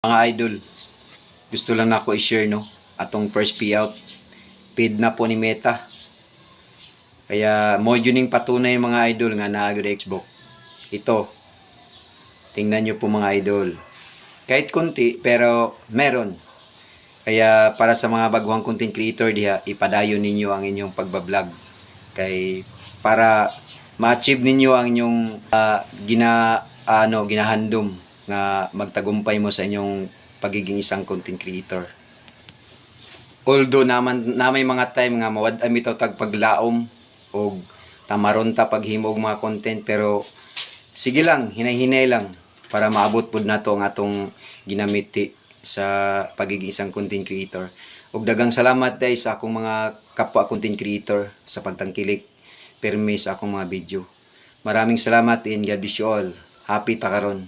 Mga idol, gusto lang na ako i-share no, atong first payout. Paid na po ni Meta. Kaya mo yun yung patunay mga idol nga naagad Xbox. Ito. Tingnan nyo po mga idol. Kahit konti pero meron. Kaya para sa mga baguhang content creator diha, ipadayon ninyo ang inyong pagbablog. Kay para ma-achieve ninyo ang inyong ah, gina ano ginahandom nga magtagumpay mo sa inyong pagiging isang content creator. Although naman na may mga time nga mawad ami to tag paglaom o tamaron ta paghimo og mga content pero sige lang hinay-hinay lang para maabot pud nato ang atong ginamiti sa pagiging isang content creator. Ug dagang salamat day sa akong mga kapwa content creator sa pagtangkilik permi sa akong mga video. Maraming salamat and God bless you all. Happy ta karon.